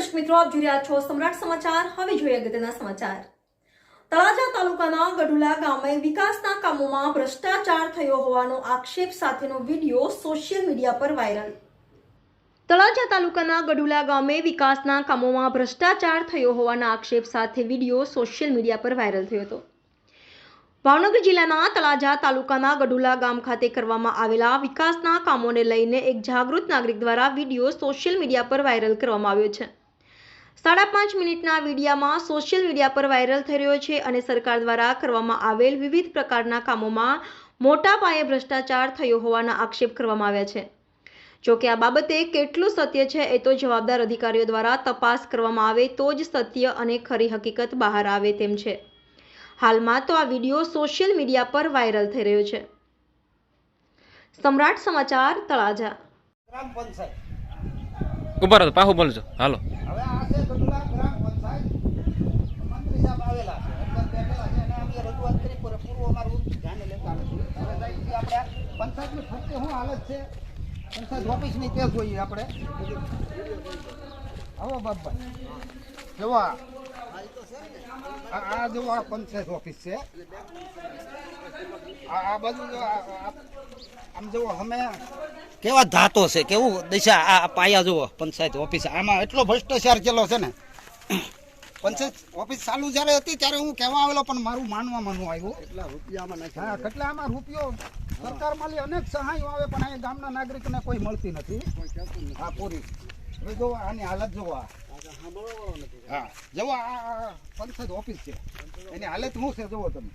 દર્શક મિત્રો, આપ જોઈ રહ્યા છો સમ્રાટ સમાચાર. હવે જોઈએ અગત્યના સમાચાર. તળાજા તાલુકાના ગઢુલા ગામે વિકાસના કામોમાં ભ્રષ્ટાચાર થયો હોવાનો આક્ષેપ સાથેનો વીડિયો સોશિયલ મીડિયા પર વાયરલ. તળાજા તાલુકાના ગઢુલા ગામે વિકાસના કામોમાં ભ્રષ્ટાચાર થયો હોવાના આક્ષેપ સાથે વીડિયો સોશિયલ મીડિયા પર વાયરલ થયો હતો. ભાવનગર જિલ્લાના તળાજા તાલુકાના ગઢુલા ગામ ખાતે કરવામાં આવેલા વિકાસના કામોને લઈને એક જાગૃત નાગરિક દ્વારા વીડિયો સોશિયલ મીડિયા પર વાયરલ કરવામાં આવ્યો છે. સાડા પાંચ મિનિટના વિડીયામાં સોશિયલ મીડિયા પર વાયરલ થઈ રહ્યો છે અને સરકાર દ્વારા કરવામાં આવેલ વિવિધ પ્રકારના કામોમાં મોટા પાયે ભ્રષ્ટાચાર થયો હોવાના આક્ષેપ કરવામાં આવ્યા છે. જો કે આ બાબતે કેટલું સત્ય છે એ તો જવાબદાર અધિકારીઓ દ્વારા તપાસ કરવામાં આવે તો જ સત્ય અને ખરી હકીકત બહાર આવે તેમ છે. હાલમાં તો આ વીડિયો સોશિયલ મીડિયા પર વાયરલ થઈ રહ્યો છે. સમ્રાટ સમાચાર તળાજા. ગ્રામ પંચાયત. ઊભા રહો પાહુ બોલજો. હાલો. હવે આ છે ગઢુલા ગ્રામ પંચાયત મંત્રી સાહેબ આવેલા છે અંદર બેઠેલા છે અને અમે રજૂઆત કરી પર પૂરું અમારું ધ્યાને લેતા નથી હવે સાહેબજી આપણે પંચાયતની ફરતે શું હાલત છે. પંચાયત ઓફિસની તે જોઈએ આપણે. જુઓ આ. જુઓ આ પંચાયત ઓફિસ છે. આ આ જો આ- આ- આમ જુઓ અમે. કેવા ધાતો છે? કેવું દિશા આ આ પાયા જુઓ પંચાયત ઓફિસ? આમાં એટલો ભ્રષ્ટાચાર ચેલો છે ને? પંચાયત ઓફિસ ચાલુ જ્યારે હતી ત્યારે હું કહેવા આવેલો પણ મારું માનવા માનવું આવ્યું. એટલા રૂપિયામાં હા કેટલા આમાં રૂપિયો? સરકારમાં માલી અનેક સહાયો આવે, પણ અહીં ગામના નાગરિકને કોઈ મળતી નથી. હા, પૂરી. હવે જો આની હાલત જોવો હા જુઓ આ પંચાયત ઓફિસ છે. એની હાલત શું છે જુઓ તમે.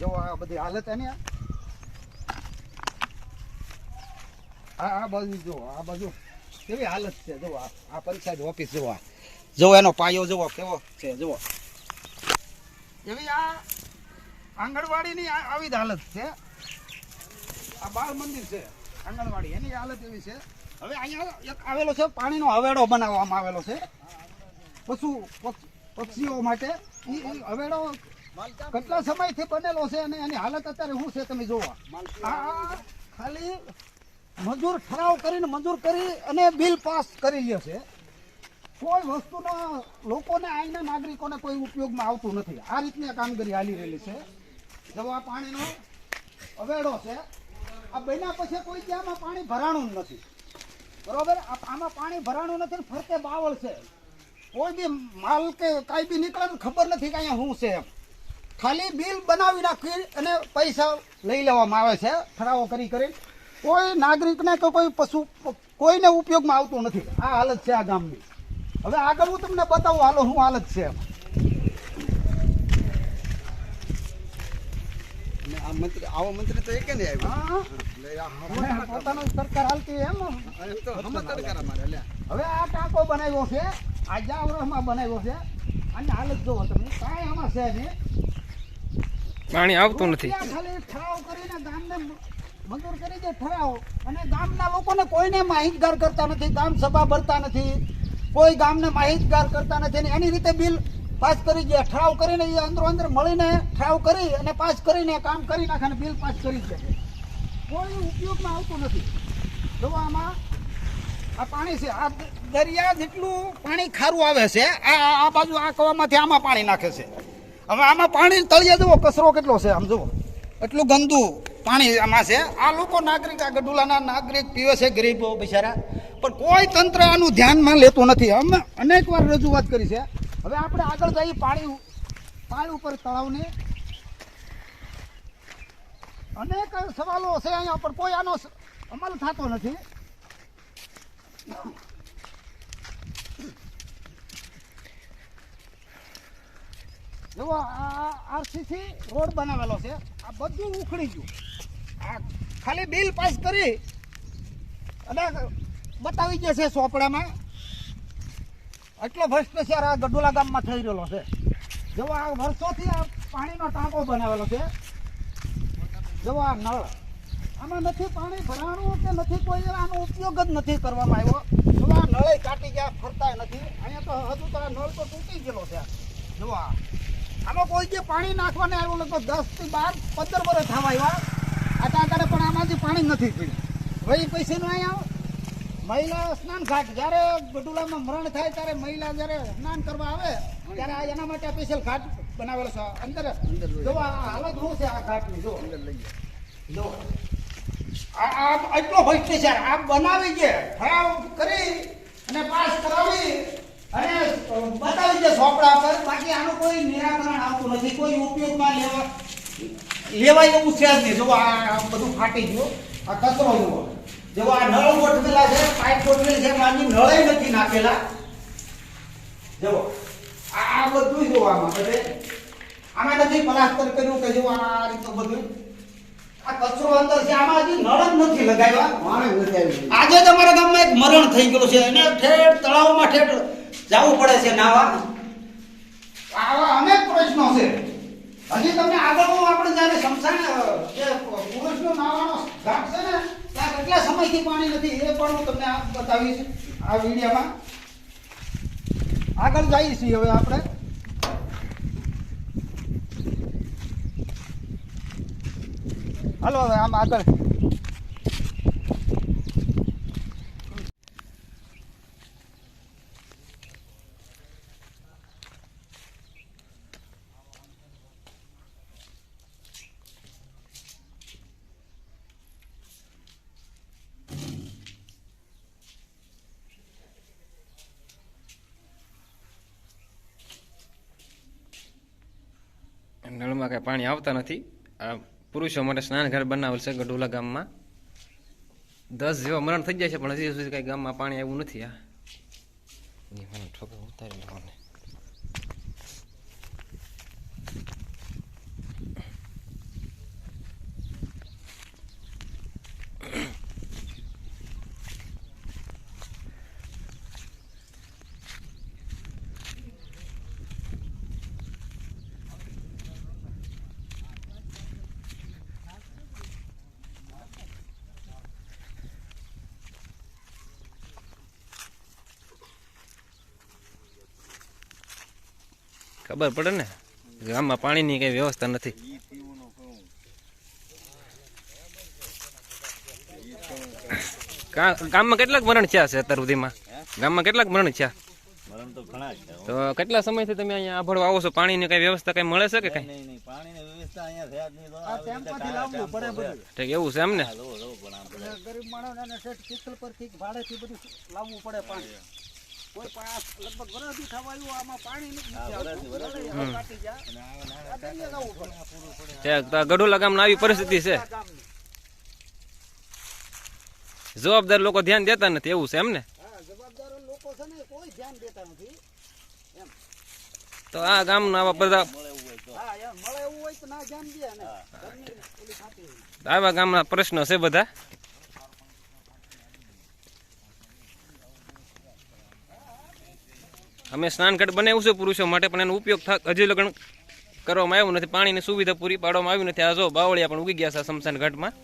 જુઓ આ બધી હાલત એની આ. બાજુ જો આ બાજુ. કેવી હાલત છે જુઓ આ પંચાયત ઓફિસ જો જુઓ એનો પાયો જુઓ કેવો છે જુઓ એવી આ? આંગણવાડીની આવી જ હાલત છે. આ બાળ મંદિર છે, આંગણવાડી. એની હાલત એવી છે. હવે અહીંયા એક આવેલો છે, પાણીનો હવેડો બનાવવામાં આવેલો છે. પશુ પક્ષીઓ માટે. ઈ હવેડો કેટલા સમયથી બનેલો છે અને એની હાલત અત્યારે શું છે તમે જોવા. આ ખાલી મજૂર ઠરાવ કરીને મજૂર કરી અને બિલ પાસ કરી લે છે. કોઈ વસ્તુનો લોકોને, આઈને નાગરિકોને કોઈ ઉપયોગમાં આવતું નથી. આ રીતની કામગીરી હાલી રહેલી છે. જો આ પાણીનો અવેડો છે. આ બન્યા પછી કોઈ ત્યાંમાં પાણી ભરાણું નથી. બરોબર? આમાં પાણી ભરાણું નથી ફરતે બાવળ છે. કોઈ બી માલ કે કાંઈ બી નીકળે ખબર નથી કે અહીંયા શું છે એમ. ખાલી બિલ બનાવી નાખી અને પૈસા લઈ લેવામાં આવે છે, ઠરાવો કરી કરી કોઈ નાગરિકને કે કોઈ પશુ, કોઈને ઉપયોગમાં આવતું નથી. આ હાલત છે આ ગામની. હવે આગળ હું તમને બતાવું હાલો શું હાલત છે એમ. આ મંત્રી આવો મંત્રી તો એકે નહીં અને પોતાનું સરકાર હાલતી એમ? એમ તો હમ સરકાર અમારે લે હવે આ ટાંકો બનાવ્યો છે આ જાવરમાં બનાવ્યો છે. અને હાલત જોવો તમે કાંઈ આમાં છે ને પાણી આવતું નથી. ખાલી ઠરાવ કરીને ગામને મંજૂર કરી દે ઠરાવ. અને ગામના લોકોને કોઈને માહિતગાર કરતા નથી ગામ સભા ભરતા નથી. કોઈ ગામને માહિતગાર કરતા નથી. એની રીતે બિલ પાસ કરી દે ઠરાવ કરીને એ અંદરો અંદર મળીને ઠરાવ કરી અને પાસ કરીને કામ કરી નાખે અને બિલ પાસ કરી શકે. કોઈ ઉપયોગમાં આવતું નથી. જો આમાં આ પાણી છે, આ દરિયા જેટલું પાણી ખારું આવે છે, આ- આ બાજુ આ કવામાંથી આમાં પાણી નાખે છે. હવે આમાં પાણી તળિયે જુઓ, કચરો કેટલો છે આમ જુઓ. એટલું ગંદુ પાણી આમાં છે. આ લોકો નાગરિક, આ ગઢુલાના નાગરિક પીવે છે, ગરીબો બિચારા. પણ કોઈ તંત્ર આનું ધ્યાનમાં લેતું નથી. અમે અનેક વાર રજૂઆત કરી છે. હવે આપણે આગળ જઈએ પાણી પાણી ઉપર તળાવની. અનેક સવાલો છે અહીંયા, પણ કોઈ આનો અમલ થતો નથી. જુઓ, આ આરસીસી રોડ બનાવેલો છે. આ બધું ઉખડી ગયું. આ ખાલી બિલ પાસ કરી અને બતાવી દે છે ચોપડામાં એટલો ભ્રષ્ટાચાર આ ગડોલા ગામમાં થઈ રહેલો છે. જેવો આ વર્ષોથી આ પાણીનો ટાંકો બનાવેલો છે. જેવો આ નળ, આમાં નથી પાણી ભરાણું કે નથી કોઈ, આનો ઉપયોગ જ નથી કરવામાં આવ્યો. જો આ નળે કાટી ગયા, ફરતાય નથી. અહીંયા તો હજુ તો આ નળ તો તૂટી ગયેલો છે. જો આ, આમાં કોઈ જે પાણી નાખવાને આવ્યું, લગભગ દસથી બાર, પંદર વર્ષ થવા આવ્યા. આ ટાંકાને પણ આમાંથી પાણી નથી પીડ્યું વહી પૈસાનું અહીંયા મહિલા સ્નાન ઘાટ જ્યારે ગઢુલામાં મરણ થાય ત્યારે મહિલા જ્યારે સ્નાન કરવા આવે ત્યારે આ એના માટે સ્પેશિયલ ઘાટ બનાવેલો છે. અંદર જો આ હાલત શું છે આ ઘાટની? જો જો આ એટલો છે આ બનાવી છે ઠરાવ કરી અને પાસ કરાવી અને બતાવી છે પર બાકી આનું કોઈ નિરાકરણ આવતું નથી કોઈ ઉપયોગમાં લેવા લેવાય એવું છે જ નહીં. જો આ બધું ફાટી ગયું. આ કચરો જુઓ. જો આ નળ ગોઠવેલા છે પાઇપ ગોઠવેલી છે માની નળે નથી નાખેલા. જો આ બધું જો આમાં બધે. આમાં નથી પ્લાસ્ટર કર્યું કે જો આ રીતનું બધું આ કચરો અંદર છે આમાં હજી નળ જ નથી લગાવ્યા. આજે જ અમારા ગામમાં એક મરણ થઈ ગયેલું છે એને ઠેઠ તળાવમાં ઠેઠ જવું પડે છે નાવા. આવા અનેક પ્રશ્નો છે. હજી તમને આગળ આપણે જ્યારે શમશાન પુરુષનો નાવાનો ઘાટ છે ને ત્યાં કેટલા સમયથી પાણી નથી, એ પણ હું તમને બતાવીશ આ વિડીયામાં. આગળ જઈએ છીએ હવે આપણે. હાલો, હવે આમ આગળ. નળમાં કાંઈ પાણી આવતા નથી. આ પુરુષો માટે સ્નાનઘર બનાવેલ છે ગઢોલા ગામમાં. દસ જેવા મરણ થઈ જાય છે, પણ હજી સુધી કાંઈ ગામમાં પાણી આવ્યું નથી આ. ઠોકો ઉતારી ખબર પડે ને? ગામમાં પાણીની કઈ વ્યવસ્થા નથી. ગામમાં કેટલાક મરણ થયા છે અત્યાર સુધીમાં? ગામમાં કેટલાક મરણ થયા? તો કેટલા સમયથી તમે અહીંયા આભળવા આવો છો? પાણીની કઈ વ્યવસ્થા કઈ મળે છે કે કઈ? એવું છે એમ ને. ગરીબ પાણી. કોઈ લગભગ વરસથી થવાયું આમાં પાણી નથી. ત્યાં. ગઢોલા ગામના આવી પરિસ્થિતિ છે. જવાબદાર લોકો ધ્યાન દેતા નથી એવું છે એમ ને? હા, લોકો છે ને કોઈ ધ્યાન દેતા નથી. તો આ ગામના આવા બધા હા એમ મળે એવું હોય તો ના ધ્યાન દે ને ઘરની ઓલી ખાતી હોય. આવા ગામના પ્રશ્નો છે બધા. અમે સ્નાનઘાટ બનાવ્યું છે પુરુષો માટે, પણ એનો ઉપયોગ હજી લગ્ન કરવામાં આવ્યું નથી. પાણીની સુવિધા પૂરી પાડવામાં આવી નથી. આ જો બાવળિયા પણ ઉગી ગયા છે સ્મશાન ઘાટમાં.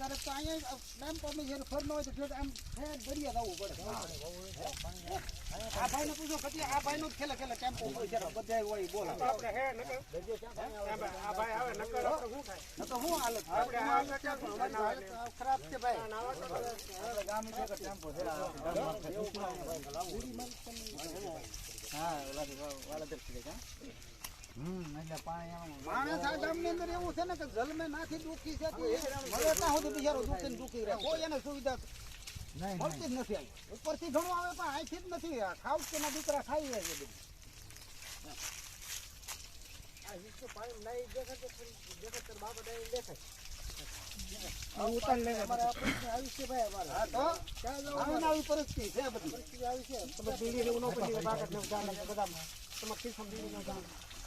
તારે તો અહીંયા ડેમ પરની જેને ફર ન હોય તો આમ ઠેઠ દરિયા જવું પડે આ ભાઈને પૂછો કદી આ ભાઈનો જ ખેલે ખેલે ટેમ્પો હોય બધા હોય બોલ આપણે હે નકર આ ભાઈ આવે નકર શું થાય નકર શું હાલત આપણે અમારી ખરાબ છે ભાઈ ગામ છે ટેમ્પો છે હા ઓલા વાલા દર્શી કા માણસ આ ગામની અંદર એવું છે ને કે જલમે નાથી દુખી છે મળે ત્યાં સુધી બિચારો દુખી દુખી રહે. કોઈ એને સુવિધા મળતી જ નથી આવી ઉપરથી ઘણું આવે પણ અહીંથી જ નથી. ખાવ કે ના દીકરા ખાઈ જાય છે બધું. પરિસ્થિતિ આવી છે ભાઈ અમારે. હા તો? આવીને આવી છે. તમે બીડી ને એવું ન પડી, ને બધામાં. તમે ખિસ્સામાં બીડી ને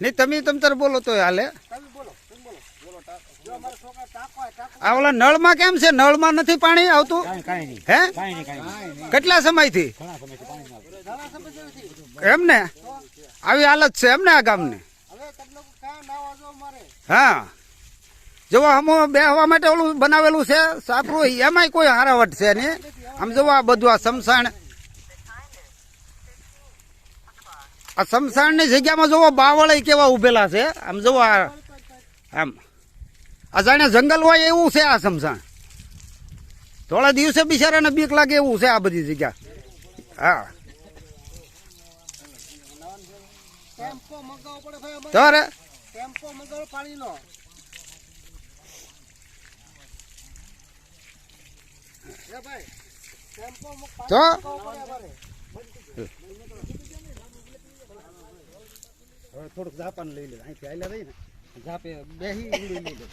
નહીં તમે તમ તાર બોલો તો હાલે. આ ઓલા નળમાં કેમ છે? નળમાં નથી પાણી આવતું? હે? કેટલા સમયથી? એમ ને? આવી હાલત છે એમ ને આ ગામની? હા. જો હમો બેહવા માટે ઓલું બનાવેલું છે સાપરું એમાંય કોઈ હારાવટ છે નહીં. આમ જોવો આ બધું આ સમસાણ આ સમસાણની જગ્યામાં જોવો બાવળ કેવા ઉભેલા છે. આમ જોવો આમ. આ જાણે જંગલ હોય એવું છે આ સમસાણ થોડા દિવસે બિચારાને બીક લાગે એવું છે આ બધી જગ્યા. હા. તો? પડે અમારે હવે થોડુંક જાપાન લઈ લે. અહીંથી આયલા રહી ને જાપે બેહી લઈ લે.